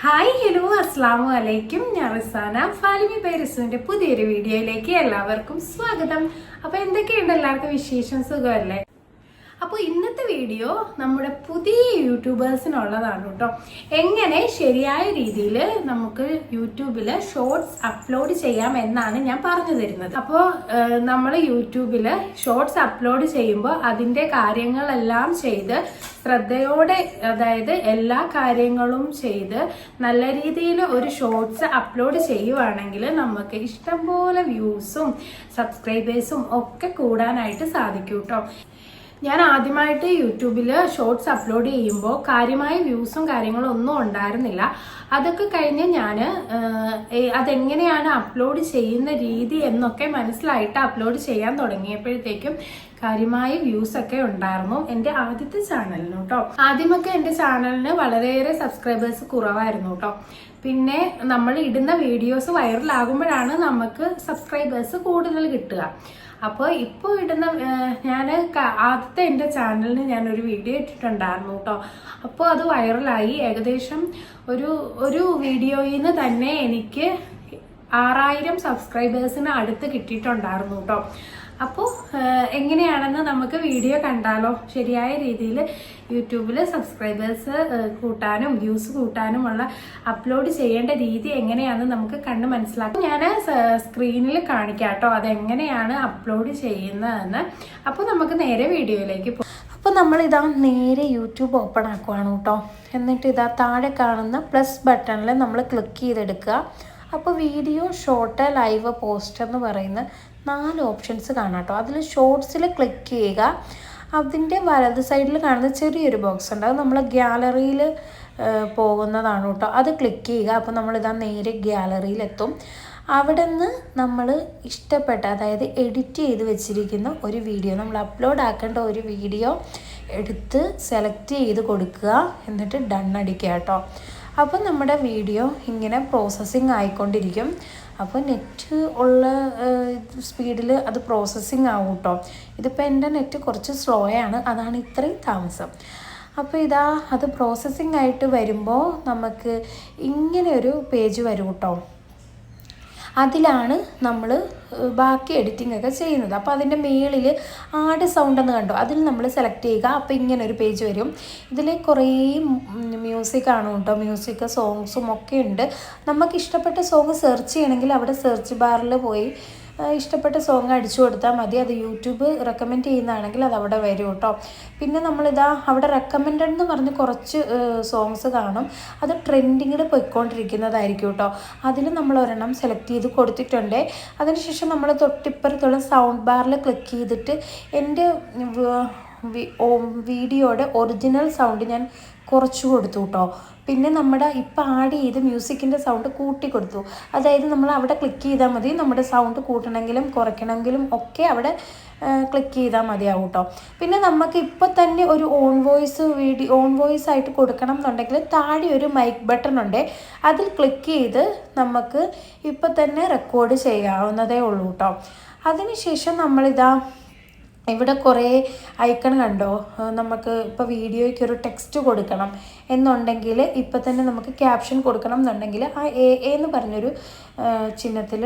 Hi hello അസ്സാം വലൈക്കും ഞാൻ റിസാന. ഫാലിമി പേരിസുവിന്റെ പുതിയൊരു വീഡിയോയിലേക്ക് എല്ലാവർക്കും സ്വാഗതം. അപ്പൊ എന്തൊക്കെയുണ്ട് എല്ലാവർക്കും വിശേഷം? സുഖമല്ലേ? അപ്പോൾ ഇന്നത്തെ വീഡിയോ നമ്മുടെ പുതിയ യൂട്യൂബേഴ്സിനുള്ളതാണ് കേട്ടോ. എങ്ങനെ ശരിയായ രീതിയിൽ നമുക്ക് യൂട്യൂബിൽ ഷോർട്സ് അപ്ലോഡ് ചെയ്യാം എന്നാണ് ഞാൻ പറഞ്ഞു തരുന്നത്. അപ്പോൾ നമ്മൾ യൂട്യൂബിൽ ഷോർട്സ് അപ്ലോഡ് ചെയ്യുമ്പോൾ അതിന്റെ കാര്യങ്ങളെല്ലാം ചെയ്ത് ശ്രദ്ധയോടെ അതായത് എല്ലാ കാര്യങ്ങളും ചെയ്ത് നല്ല രീതിയിൽ ഒരു ഷോർട്സ് അപ്ലോഡ് ചെയ്യുവാണെങ്കിൽ നമുക്ക് ഇഷ്ടംപോലെ വ്യൂസും സബ്സ്ക്രൈബേഴ്സും ഒക്കെ കൂടാനായിട്ട് സാധിക്കും കേട്ടോ. ഞാൻ ആദ്യമായിട്ട് യൂട്യൂബിൽ ഷോർട്സ് അപ്ലോഡ് ചെയ്യുമ്പോൾ കാര്യമായ വ്യൂസും കാര്യങ്ങളും ഒന്നും ഉണ്ടായിരുന്നില്ല. അതൊക്കെ കഴിഞ്ഞ് ഞാൻ അതെങ്ങനെയാണ് അപ്ലോഡ് ചെയ്യുന്ന രീതി എന്നൊക്കെ മനസ്സിലായിട്ട് അപ്ലോഡ് ചെയ്യാൻ തുടങ്ങിയപ്പോഴത്തേക്കും കാര്യമായ വ്യൂസ് ഒക്കെ ഉണ്ടായിരുന്നു എന്റെ ആദ്യത്തെ ചാനലിന് ആദ്യമൊക്കെ എന്റെ ചാനലിന് വളരെയേറെ സബ്സ്ക്രൈബേഴ്സ് കുറവായിരുന്നു കേട്ടോ പിന്നെ നമ്മൾ ഇടുന്ന വീഡിയോസ് വൈറലാകുമ്പോഴാണ് നമുക്ക് സബ്സ്ക്രൈബേഴ്സ് കൂടുതൽ കിട്ടുക. അപ്പോൾ ഇപ്പോൾ ഇടുന്ന ഞാൻ ആദ്യത്തെ എന്റെ ചാനലിന് ഞാനൊരു വീഡിയോ ഇട്ടിട്ടുണ്ടായിരുന്നു കേട്ടോ അപ്പോൾ അത് വൈറലായി ഏകദേശം ഒരു ഒരു വീഡിയോയിൽ നിന്ന് തന്നെ എനിക്ക് ആറായിരം സബ്സ്ക്രൈബേഴ്സിന് അടുത്ത് കിട്ടിയിട്ടുണ്ടായിരുന്നു കേട്ടോ അപ്പോൾ എങ്ങനെയാണെന്ന് നമുക്ക് വീഡിയോ കണ്ടാലോ? ശരിയായ രീതിയിൽ യൂട്യൂബിൽ സബ്സ്ക്രൈബേഴ്സ് കൂട്ടാനും വ്യൂസ് കൂട്ടാനുമുള്ള അപ്ലോഡ് ചെയ്യേണ്ട രീതി എങ്ങനെയാണെന്ന് നമുക്ക് കണ്ട് മനസ്സിലാക്കാം. ഞാൻ സ്ക്രീനിൽ കാണിക്കാം കേട്ടോ അതെങ്ങനെയാണ് അപ്ലോഡ് ചെയ്യുന്നതെന്ന്. അപ്പോൾ നമുക്ക് നേരെ വീഡിയോയിലേക്ക് പോകാം അപ്പോൾ നമ്മൾ ഇതാ നേരെ യൂട്യൂബ് ഓപ്പൺ ആക്കുവാണ് കേട്ടോ. എന്നിട്ട് ഇതാ താഴെ കാണുന്ന പ്ലസ് ബട്ടണിൽ നമ്മൾ ക്ലിക്ക് ചെയ്തെടുക്കുക. അപ്പോൾ വീഡിയോ ഷോർട്ട് ലൈവ് പോസ്റ്റ് എന്ന് പറയുന്ന നാല് ഓപ്ഷൻസ് കാണാം അതിൽ ഷോർട്സിൽ ക്ലിക്ക് ചെയ്യുക. അതിന്റെ വലത് സൈഡിൽ കാണുന്ന ചെറിയൊരു ബോക്സ് ഉണ്ട്. അത് നമ്മൾ ഗ്യാലറിയിൽ പോകുന്നതാണ് കേട്ടോ. അത് ക്ലിക്ക് ചെയ്യുക. അപ്പോൾ നമ്മളിതാ നേരെ ഗ്യാലറിയിലെത്തും അവിടെ നിന്ന് നമ്മൾ ഇഷ്ടപ്പെട്ട അതായത് എഡിറ്റ് ചെയ്ത് വെച്ചിരിക്കുന്ന ഒരു വീഡിയോ നമ്മൾ അപ്ലോഡ് ആക്കേണ്ട ഒരു വീഡിയോ എടുത്ത് സെലക്ട് ചെയ്ത് കൊടുക്കുക. എന്നിട്ട് ഡൺ അടിക്കുക കേട്ടോ. അപ്പോൾ നമ്മുടെ വീഡിയോ ഇങ്ങനെ പ്രോസസ്സിങ് ആയിക്കൊണ്ടിരിക്കും. അപ്പോൾ നെറ്റ് ഉള്ള സ്പീഡിൽ അത് പ്രോസസ്സിങ് ആവും കേട്ടോ ഇതിപ്പോൾ എന്റെ നെറ്റ് കുറച്ച് സ്ലോ ആണ് അതാണ് ഇത്രയും താമസം. അപ്പോൾ ഇതാ അത് പ്രോസസ്സിങ് ആയിട്ട് വരുമ്പോൾ നമുക്ക് ഇങ്ങനെ ഒരു പേജ് വരും കേട്ടോ അതിലാണ് നമ്മൾ ബാക്കി എഡിറ്റിംഗ് ഒക്കെ ചെയ്യുന്നത്. അപ്പോൾ അതിന്റെ മേളിൽ ആട് സൗണ്ട് എന്ന് കണ്ടോ? അതിൽ നമ്മൾ സെലക്ട് ചെയ്യുക. അപ്പോൾ ഇങ്ങനെ ഒരു പേജ് വരും. ഇതിൽ കുറേ മ്യൂസിക് ആണ് കേട്ടോ മ്യൂസിക് സോങ്സും ഒക്കെ ഉണ്ട്. നമുക്ക് ഇഷ്ടപ്പെട്ട സോങ് സെർച്ച് ചെയ്യണമെങ്കിൽ അവിടെ സെർച്ച് ബാറിൽ പോയി ഇഷ്ടപ്പെട്ട സോങ് അടിച്ചു കൊടുത്താൽ മതി. അത് യൂട്യൂബ് റെക്കമെൻഡ് ചെയ്യുന്നതാണെങ്കിൽ അത് അവിടെ വരും കേട്ടോ പിന്നെ നമ്മളിതാ അവിടെ റെക്കമെൻഡഡ് എന്ന് പറഞ്ഞ് കുറച്ച് സോങ്സ് കാണും. അത് ട്രെൻഡിങ്ങിൽ പോയിക്കൊണ്ടിരിക്കുന്നതായിരിക്കും കേട്ടോ അതിൽ നമ്മൾ ഒരെണ്ണം സെലക്ട് ചെയ്ത് കൊടുത്തിട്ടുണ്ട്. അതിനുശേഷം നമ്മൾ തൊട്ടിപ്പുറത്തുള്ള സൗണ്ട് ബാറിൽ ക്ലിക്ക് ചെയ്തിട്ട് എന്റെ വീഡിയോയുടെ ഒറിജിനൽ സൗണ്ട് ഞാൻ കുറച്ച് കൊടുത്തു കേട്ടോ. പിന്നെ നമ്മുടെ ഇപ്പം ആഡ് ചെയ്ത് മ്യൂസിക്കിന്റെ സൗണ്ട് കൂട്ടി കൊടുത്തു. അതായത് നമ്മൾ അവിടെ ക്ലിക്ക് ചെയ്താൽ മതി. നമ്മുടെ സൗണ്ട് കൂട്ടണമെങ്കിലും കുറയ്ക്കണമെങ്കിലും ഒക്കെ അവിടെ ക്ലിക്ക് ചെയ്താൽ മതിയാവും കേട്ടോ. പിന്നെ നമുക്ക് ഇപ്പോൾ തന്നെ ഒരു own voice video own voice ആയിട്ട് കൊടുക്കണം എന്നുണ്ടെങ്കിൽ താഴെ ഒരു മൈക്ക് ബട്ടൺ ഉണ്ട്. അതിൽ ക്ലിക്ക് ചെയ്ത് നമുക്ക് ഇപ്പോൾ തന്നെ റെക്കോർഡ് ചെയ്യാവുന്നതേ ഉള്ളൂ കേട്ടോ. അതിനുശേഷം നമ്മളിതാ ഇവിടെ കുറേ ഐക്കൺ കണ്ടോ? നമുക്ക് ഇപ്പോൾ വീഡിയോയ്ക്ക് ഒരു ടെക്സ്റ്റ് കൊടുക്കണം എന്നുണ്ടെങ്കിൽ ഇപ്പം തന്നെ നമുക്ക് ക്യാപ്ഷൻ കൊടുക്കണം എന്നുണ്ടെങ്കിൽ ആ എ എന്ന് പറഞ്ഞൊരു ചിഹ്നത്തിൽ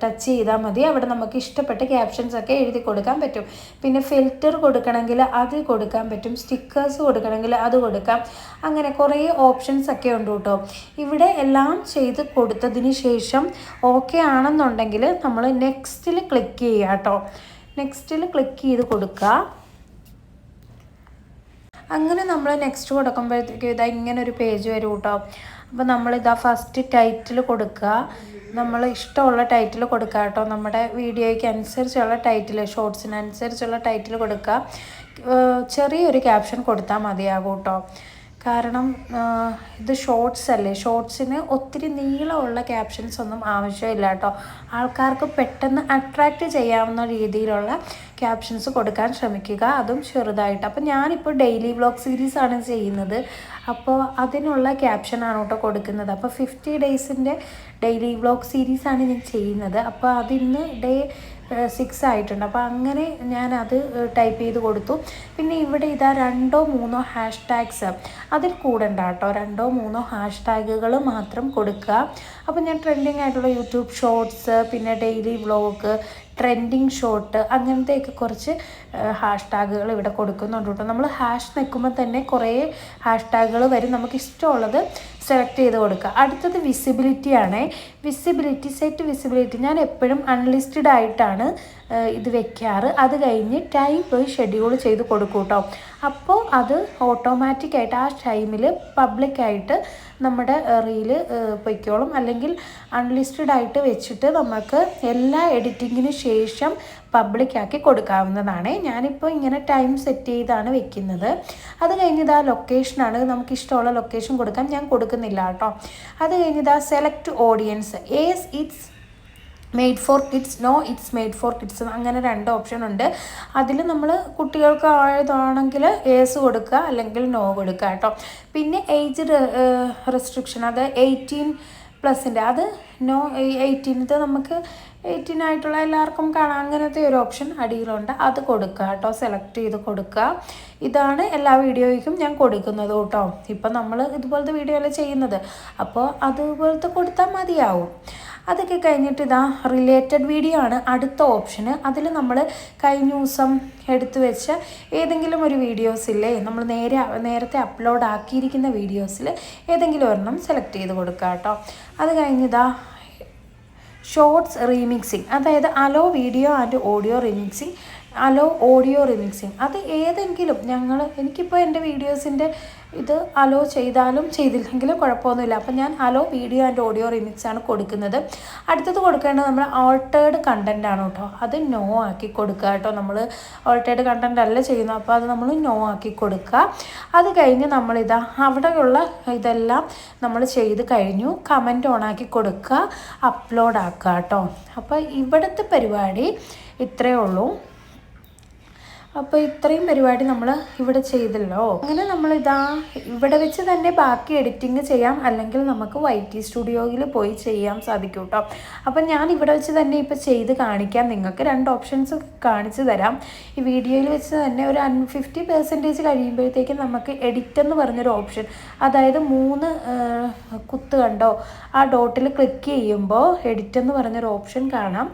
ടച്ച് ചെയ്താൽ മതി. അവിടെ നമുക്ക് ഇഷ്ടപ്പെട്ട ക്യാപ്ഷൻസ് ഒക്കെ എഴുതി കൊടുക്കാൻ പറ്റും. പിന്നെ ഫിൽറ്റർ കൊടുക്കണമെങ്കിൽ അത് കൊടുക്കാൻ പറ്റും. സ്റ്റിക്കേഴ്സ് കൊടുക്കണമെങ്കിൽ അത് കൊടുക്കാം. അങ്ങനെ കുറേ ഓപ്ഷൻസ് ഒക്കെ ഉണ്ട് കേട്ടോ. ഇവിടെ എല്ലാം ചെയ്ത് കൊടുത്തതിന് ശേഷം ഓക്കെ ആണെന്നുണ്ടെങ്കിൽ നമ്മൾ നെക്സ്റ്റിൽ ക്ലിക്ക് ചെയ്യുക കേട്ടോ. നെക്സ്റ്റിൽ ക്ലിക്ക് ചെയ്ത് കൊടുക്കുക അങ്ങനെ നമ്മൾ നെക്സ്റ്റ് കൊടുക്കുമ്പോഴത്തേക്കും ഇതാ ഇങ്ങനെ ഒരു പേജ് വരും കേട്ടോ അപ്പോൾ നമ്മളിതാ ഫസ്റ്റ് ടൈറ്റിൽ കൊടുക്കുക നമ്മൾ ഇഷ്ടമുള്ള ടൈറ്റിൽ കൊടുക്കുക കേട്ടോ. നമ്മുടെ വീഡിയോയ്ക്ക് അനുസരിച്ചുള്ള ടൈറ്റിൽ ഷോർട്സിനനുസരിച്ചുള്ള ടൈറ്റിൽ കൊടുക്കുക ചെറിയൊരു ക്യാപ്ഷൻ കൊടുത്താൽ മതിയാകും കേട്ടോ കാരണം ഇത് ഷോർട്സ് അല്ലേ? ഷോർട്സിന് ഒത്തിരി നീളമുള്ള ക്യാപ്ഷൻസ് ഒന്നും ആവശ്യമില്ല കേട്ടോ. ആൾക്കാർക്ക് പെട്ടെന്ന് അട്രാക്റ്റ് ചെയ്യാവുന്ന രീതിയിലുള്ള ക്യാപ്ഷൻസ് കൊടുക്കാൻ ശ്രമിക്കുക. അതും ചെറുതായിട്ട്. അപ്പം ഞാനിപ്പോൾ ഡെയിലി വ്ളോഗ് സീരീസാണ് ചെയ്യുന്നത്. അപ്പോൾ അതിനുള്ള ക്യാപ്ഷനാണ് കേട്ടോ കൊടുക്കുന്നത്. അപ്പോൾ ഫിഫ്റ്റി ഡേയ്സിന്റെ ഡെയിലി വ്ളോഗ് സീരീസാണ് ഞാൻ ചെയ്യുന്നത്. അപ്പോൾ അതിന്ന് ഡേ സിക്സ് ആയിട്ടുണ്ട്. അപ്പോൾ അങ്ങനെ ഞാൻ അത് ടൈപ്പ് ചെയ്ത് കൊടുത്തു. പിന്നെ ഇവിടെ ഇതാ രണ്ടോ മൂന്നോ ഹാഷ് ടാഗ്സ് അതിൽ കൂടണ്ട കേട്ടോ. രണ്ടോ മൂന്നോ ഹാഷ് ടാഗുകൾ മാത്രം കൊടുക്കുക. അപ്പോൾ ഞാൻ ട്രെൻഡിങ് ആയിട്ടുള്ള യൂട്യൂബ് ഷോർട്സ് പിന്നെ ഡെയിലി വ്ളോഗ് ട്രെൻഡിങ് ഷോട്ട് അങ്ങനത്തെയൊക്കെ കുറച്ച് ഹാഷ് ടാഗുകൾ ഇവിടെ കൊടുക്കുന്നുണ്ട് കേട്ടോ. നമ്മൾ ഹാഷ് നിൽക്കുമ്പോൾ തന്നെ കുറേ ഹാഷ് ടാഗുകൾ വരും. നമുക്ക് ഇഷ്ടമുള്ളത് സെലക്ട് ചെയ്ത് കൊടുക്കുക. അടുത്തത് വിസിബിലിറ്റി ആണ്. വിസിബിലിറ്റി സെറ്റ് വിസിബിലിറ്റി ഞാൻ എപ്പോഴും അൺലിസ്റ്റഡ് ആയിട്ടാണ് ഇത് വെക്കാറ്. അത് കഴിഞ്ഞ് ടൈം പോയി ഷെഡ്യൂൾ ചെയ്ത് കൊടുക്കൂട്ടോ. കേട്ടോ അപ്പോൾ അത് ഓട്ടോമാറ്റിക്കായിട്ട് ആ ടൈമിൽ പബ്ലിക്കായിട്ട് നമ്മുടെ റീൽ പൊയ്ക്കോളും. അല്ലെങ്കിൽ അൺലിസ്റ്റഡ് ആയിട്ട് വെച്ചിട്ട് നമുക്ക് എല്ലാ എഡിറ്റിങ്ങിന് ശേഷം പബ്ലിക്കാക്കി കൊടുക്കാവുന്നതാണ്. ഞാനിപ്പോൾ ഇങ്ങനെ ടൈം സെറ്റ് ചെയ്താണ് വെക്കുന്നത്. അത് കഴിഞ്ഞത് ആ ലൊക്കേഷനാണ് നമുക്ക് ഇഷ്ടമുള്ള ലൊക്കേഷൻ കൊടുക്കാൻ ഞാൻ കൊടുക്കുന്നില്ല കേട്ടോ. അത് കഴിഞ്ഞത് ആ select audience as it's made for kids no it's made for kids അങ്ങനെ രണ്ട് ഓപ്ഷൻ ഉണ്ട്. അതിൽ നമ്മൾ കുട്ടികൾക്ക് ആയതാണെങ്കിൽ ഏസ് കൊടുക്കുക അല്ലെങ്കിൽ നോ കൊടുക്കുക കേട്ടോ. പിന്നെ ഏജ് റെസ്ട്രിക്ഷൻ അത് എയ്റ്റീൻ പ്ലസിന്റെ അത് നോ എയ്റ്റീനത് നമുക്ക് എയ്റ്റീൻ ആയിട്ടുള്ള എല്ലാവർക്കും കാണാം. അങ്ങനത്തെ ഒരു ഓപ്ഷൻ അടിയിലുണ്ട്. അത് കൊടുക്കുക കേട്ടോ. സെലക്ട് ചെയ്ത് കൊടുക്കുക. ഇതാണ് എല്ലാ വീഡിയോയ്ക്കും ഞാൻ കൊടുക്കുന്നത് കേട്ടോ. ഇപ്പം നമ്മൾ ഇതുപോലത്തെ വീഡിയോ അല്ലേ ചെയ്യുന്നത്? അപ്പോൾ അതുപോലത്തെ കൊടുത്താൽ മതിയാവും. അതൊക്കെ കഴിഞ്ഞിട്ട് ഇതാ റിലേറ്റഡ് വീഡിയോ ആണ്. അടുത്ത ഓപ്ഷന് അതിൽ നമ്മൾ കഴിഞ്ഞ ദിവസം എടുത്തു വെച്ച ഏതെങ്കിലും ഒരു വീഡിയോസ് ഇല്ലേ നമ്മൾ നേരെ നേരത്തെ അപ്ലോഡ് ആക്കിയിരിക്കുന്ന വീഡിയോസിൽ ഏതെങ്കിലും ഒരെണ്ണം സെലക്ട് ചെയ്ത് കൊടുക്കുക കേട്ടോ അത് കഴിഞ്ഞിതാ ഷോർട്സ് റീമിക്സിങ് അതായത് allow video and audio remixing allow audio remixing. അത് ഏതെങ്കിലും ഞങ്ങൾ എനിക്കിപ്പോൾ എന്റെ വീഡിയോസിന്റെ ഇത് അലോ ചെയ്താലും ചെയ്തില്ലെങ്കിലും കുഴപ്പമൊന്നുമില്ല. അപ്പം ഞാൻ allow video and audio remix ആണ് കൊടുക്കുന്നത്. അടുത്തത് കൊടുക്കേണ്ടത് നമ്മൾ ഓൾട്ടേഡ് കണ്ടന്റ് ആണ് കേട്ടോ. അത് നോ ആക്കി കൊടുക്കുക കേട്ടോ നമ്മൾ ഓൾട്ടേഡ് കണ്ടന്റ് അല്ല ചെയ്യുന്നത്. അപ്പോൾ അത് നമ്മൾ നോ ആക്കി കൊടുക്കുക. അത് കഴിഞ്ഞ് നമ്മളിതാ അവിടെയുള്ള ഇതെല്ലാം നമ്മൾ ചെയ്ത് കഴിഞ്ഞു. കമന്റ് ഓൺ ആക്കി കൊടുക്കുക. അപ്ലോഡ് ആക്കുക കേട്ടോ. അപ്പോൾ ഇവിടുത്തെ പരിപാടി ഇത്രയേ ഉള്ളൂ. അപ്പോൾ ഇത്രയും പരിപാടി നമ്മൾ ഇവിടെ ചെയ്തല്ലോ. അങ്ങനെ നമ്മൾ ഇതാ ഇവിടെ വെച്ച് തന്നെ ബാക്കി എഡിറ്റിംഗ് ചെയ്യാം. അല്ലെങ്കിൽ നമുക്ക് വൈറ്റി സ്റ്റുഡിയോയിൽ പോയി ചെയ്യാൻ സാധിക്കും കേട്ടോ അപ്പം ഞാൻ ഇവിടെ വെച്ച് തന്നെ ഇപ്പോൾ ചെയ്ത് കാണിക്കാം. നിങ്ങൾക്ക് രണ്ട് ഓപ്ഷൻസ് കാണിച്ചു തരാം. ഈ വീഡിയോയിൽ വെച്ച് തന്നെ ഒരു അൺ ഫിഫ്റ്റി പെർസെന്റേജ് കഴിയുമ്പോഴത്തേക്കും നമുക്ക് എഡിറ്റ് എന്ന് പറഞ്ഞൊരു ഓപ്ഷൻ അതായത് മൂന്ന് കുത്ത് കണ്ടോ? ആ ഡോട്ടിൽ ക്ലിക്ക് ചെയ്യുമ്പോൾ എഡിറ്റ് എന്ന് പറഞ്ഞൊരു ഓപ്ഷൻ കാണാം.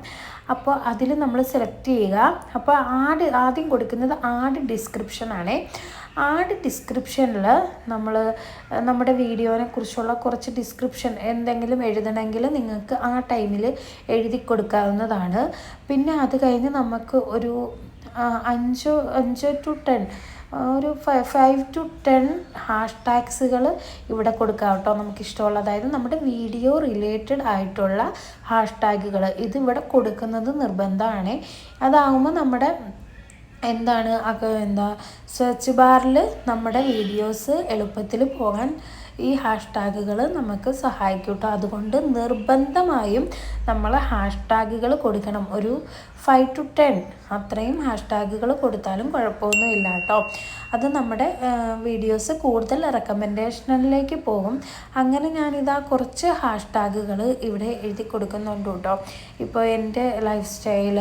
അപ്പോൾ അതിൽ നമ്മൾ സെലക്ട് ചെയ്യുക. അപ്പോൾ ആഡ് ആദ്യം കൊടുക്കുന്നത് ആഡ് ഡിസ്ക്രിപ്ഷനാണ് ആഡ് ഡിസ്ക്രിപ്ഷനിൽ നമ്മൾ നമ്മുടെ വീഡിയോനെ കുറിച്ചുള്ള കുറച്ച് ഡിസ്ക്രിപ്ഷൻ എന്തെങ്കിലും എഴുതണമെങ്കിൽ നിങ്ങൾക്ക് ആ ടൈമിൽ എഴുതി കൊടുക്കാവുന്നതാണ്. പിന്നെ അത് കഴിഞ്ഞ് നമുക്ക് ഒരു അഞ്ചോ അഞ്ചോ ടു ടെൻ ഒരു ഫൈവ് ടു ടെൻ ഹാഷ് ടാഗ്സുകൾ ഇവിടെ കൊടുക്കാം കേട്ടോ. നമുക്കിഷ്ടമുള്ള അതായത് നമ്മുടെ വീഡിയോ റിലേറ്റഡ് ആയിട്ടുള്ള ഹാഷ് ടാഗുകൾ ഇതിവിടെ കൊടുക്കുന്നത് നിർബന്ധമാണ്. അതാകുമ്പോൾ നമ്മുടെ എന്താണ് എന്താ സെർച്ച് ബാറിൽ നമ്മുടെ വീഡിയോസ് എളുപ്പത്തിൽ പോകാൻ ഈ ഹാഷ് ടാഗുകൾ നമുക്ക് സഹായിക്കും കേട്ടോ. അതുകൊണ്ട് നിർബന്ധമായും നമ്മൾ ഹാഷ് ടാഗുകൾ കൊടുക്കണം. ഒരു ഫൈവ് ടു ടെൻ അത്രയും ഹാഷ് ടാഗുകൾ കൊടുത്താലും കുഴപ്പമൊന്നുമില്ല കേട്ടോ അത് നമ്മുടെ വീഡിയോസ് കൂടുതൽ റെക്കമെൻഡേഷനിലേക്ക് പോകും. അങ്ങനെ ഞാനിതാ കുറച്ച് ഹാഷ് ടാഗുകൾ ഇവിടെ എഴുതി കൊടുക്കുന്നുണ്ട് കേട്ടോ ഇപ്പോൾ എന്റെ lifestyle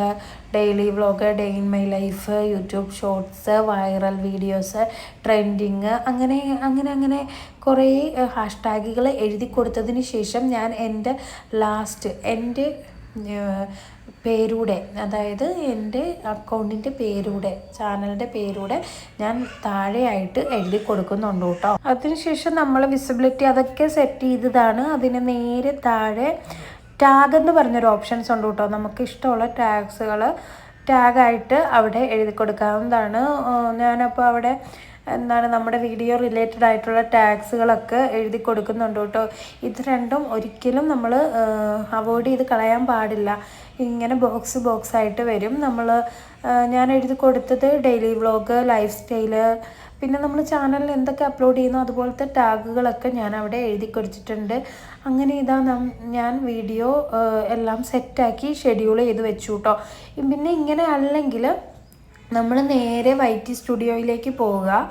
daily vlog day in my life YouTube shorts viral videos trending അങ്ങനെ അങ്ങനെ അങ്ങനെ കുറേ ഹാഷ് ടാഗുകൾ എഴുതി കൊടുത്തതിന് ശേഷം ഞാൻ എന്റെ ലാസ്റ്റ് എന്റെ പേരൂടെ അതായത് എന്റെ അക്കൗണ്ടിന്റെ പേരൂടെ ചാനലിന്റെ പേരൂടെ ഞാൻ താഴെയായിട്ട് എഴുതി കൊടുക്കുന്നുണ്ട് കേട്ടോ. അതിനുശേഷം നമ്മൾ വിസിബിലിറ്റി അതൊക്കെ സെറ്റ് ചെയ്തതാണ്. അതിന് നേരെ താഴെ ടാഗ് എന്ന് പറഞ്ഞൊരു ഓപ്ഷൻസ് ഉണ്ട് കേട്ടോ. നമുക്ക് ഇഷ്ടമുള്ള ടാഗ്സുകൾ ടാഗായിട്ട് അവിടെ എഴുതി കൊടുക്കാവുന്നതാണ്. ഞാനപ്പോൾ അവിടെ എന്താണ് നമ്മുടെ വീഡിയോ റിലേറ്റഡ് ആയിട്ടുള്ള ടാഗ്സുകളൊക്കെ എഴുതി കൊടുക്കുന്നുണ്ട് കേട്ടോ. ഇത് രണ്ടും ഒരിക്കലും നമ്മൾ അവോയ്ഡ് ചെയ്ത് കളയാൻ പാടില്ല. ഇങ്ങനെ ബോക്സ് ബോക്സ് ആയിട്ട് വരും. നമ്മൾ ഞാൻ എഴുതി കൊടുത്തത് ഡെയിലി വ്ളോഗ് ലൈഫ് സ്റ്റൈൽ പിന്നെ നമ്മൾ ചാനലിൽ എന്തൊക്കെ അപ്ലോഡ് ചെയ്യുന്നു അതുപോലത്തെ ടാഗുകളൊക്കെ ഞാൻ അവിടെ എഴുതി കൊടുത്തിട്ടുണ്ട്. അങ്ങനെ ഇതാ ഞാൻ വീഡിയോ എല്ലാം സെറ്റാക്കി ഷെഡ്യൂൾ ചെയ്ത് വെച്ചു കേട്ടോ. പിന്നെ ഇങ്ങനെ അല്ലെങ്കിൽ നമ്മൾ നേരെ വൈറ്റി സ്റ്റുഡിയോയിലേക്ക് പോവുക.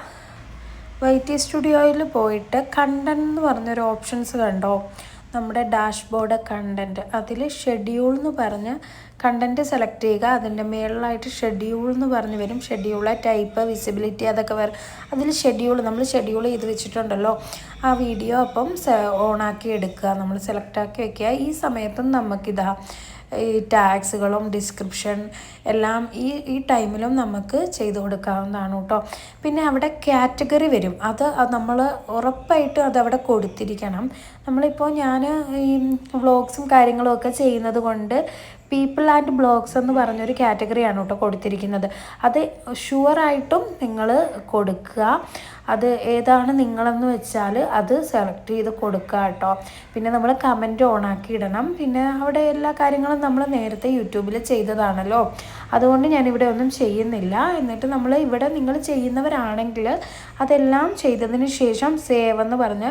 വൈറ്റി സ്റ്റുഡിയോയിൽ പോയിട്ട് കണ്ടന്റ് എന്ന് പറഞ്ഞൊരു ഓപ്ഷൻസ് കണ്ടോ? നമ്മുടെ ഡാഷ്ബോർഡ് കണ്ടന്റ് അതിൽ ഷെഡ്യൂൾ എന്ന് പറഞ്ഞ് കണ്ടന്റ് സെലക്ട് ചെയ്യുക. അതിന്റെ മേളിലായിട്ട് ഷെഡ്യൂൾ എന്ന് പറഞ്ഞ് വരും. ഷെഡ്യൂൾ ടൈപ്പ് വിസിബിലിറ്റി അതൊക്കെ വരും അതിൽ ഷെഡ്യൂൾ നമ്മൾ ഷെഡ്യൂൾ ചെയ്ത് വെച്ചിട്ടുണ്ടല്ലോ. ആ വീഡിയോ അപ്പം ഓണാക്കി എടുക്കുക. നമ്മൾ സെലക്ട് ആക്കി വെക്കുക. ഈ സമയത്തും നമുക്കിതാ ഈ ടാക്സുകളും ഡിസ്ക്രിപ്ഷൻ എല്ലാം ഈ ഈ ടൈമിലും നമുക്ക് ചെയ്തു കൊടുക്കാവുന്നതാണ് കേട്ടോ. പിന്നെ അവിടെ കാറ്റഗറി വരും. അത് നമ്മൾ ഉറപ്പായിട്ട് അത് അവിടെ കൊടുത്തിരിക്കണം. നമ്മളിപ്പോൾ ഞാൻ ഈ വ്ളോഗ്സും കാര്യങ്ങളും ഒക്കെ ചെയ്യുന്നത് കൊണ്ട് പീപ്പിൾ ആൻഡ് ബ്ലോഗ്സ് എന്ന് പറഞ്ഞൊരു കാറ്റഗറിയാണ് കേട്ടോ കൊടുത്തിരിക്കുന്നത്. അത് ഷുവറായിട്ടും നിങ്ങൾ കൊടുക്കുക. അത് ഏതാണ് നിങ്ങളെന്ന് വെച്ചാൽ അത് സെലക്ട് ചെയ്ത് കൊടുക്കുക കേട്ടോ. പിന്നെ നമ്മൾ കമന്റ് ഓണാക്കി ഇടണം. പിന്നെ അവിടെ എല്ലാ കാര്യങ്ങളും നമ്മൾ നേരത്തെ യൂട്യൂബിൽ ചെയ്തതാണല്ലോ. അതുകൊണ്ട് ഞാനിവിടെ ഒന്നും ചെയ്യുന്നില്ല. എന്നിട്ട് നമ്മൾ ഇവിടെ നിങ്ങൾ ചെയ്യുന്നവരാണെങ്കിൽ അതെല്ലാം ചെയ്തതിന് ശേഷം സേവ് എന്ന് പറഞ്ഞ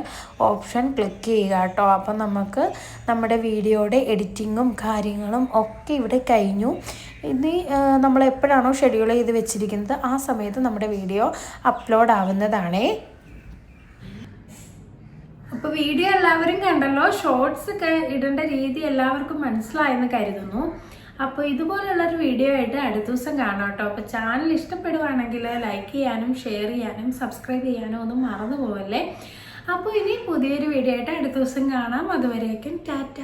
ഓപ്ഷൻ ക്ലിക്ക് ചെയ്യുക കേട്ടോ. അപ്പം നമുക്ക് നമ്മുടെ വീഡിയോയുടെ എഡിറ്റിങ്ങും കാര്യങ്ങളും ഒക്കെ ഇവിടെ കഴിഞ്ഞു. ഇനി നമ്മൾ എപ്പോഴാണോ ഷെഡ്യൂൾ ചെയ്ത് വെച്ചിരിക്കുന്നത്? ആ സമയത്ത് നമ്മുടെ വീഡിയോ അപ്ലോഡ് ആവുന്നതാണേ. അപ്പൊ വീഡിയോ എല്ലാവരും കണ്ടല്ലോ. ഷോർട്സ് ഒക്കെ ഇടേണ്ട രീതി എല്ലാവർക്കും മനസ്സിലായെന്ന് കരുതുന്നു. അപ്പോൾ ഇതുപോലുള്ളൊരു വീഡിയോ ആയിട്ട് അടുത്ത ദിവസം കാണാം കേട്ടോ. അപ്പോൾ ചാനൽ ഇഷ്ടപ്പെടുവാണെങ്കിൽ ലൈക്ക് ചെയ്യാനും ഷെയർ ചെയ്യാനും സബ്സ്ക്രൈബ് ചെയ്യാനും ഒന്നും മറന്നു പോവല്ലേ. അപ്പോൾ ഇനി പുതിയൊരു വീഡിയോ ആയിട്ട് അടുത്ത ദിവസം കാണാം. അതുവരേക്കും ടാറ്റ.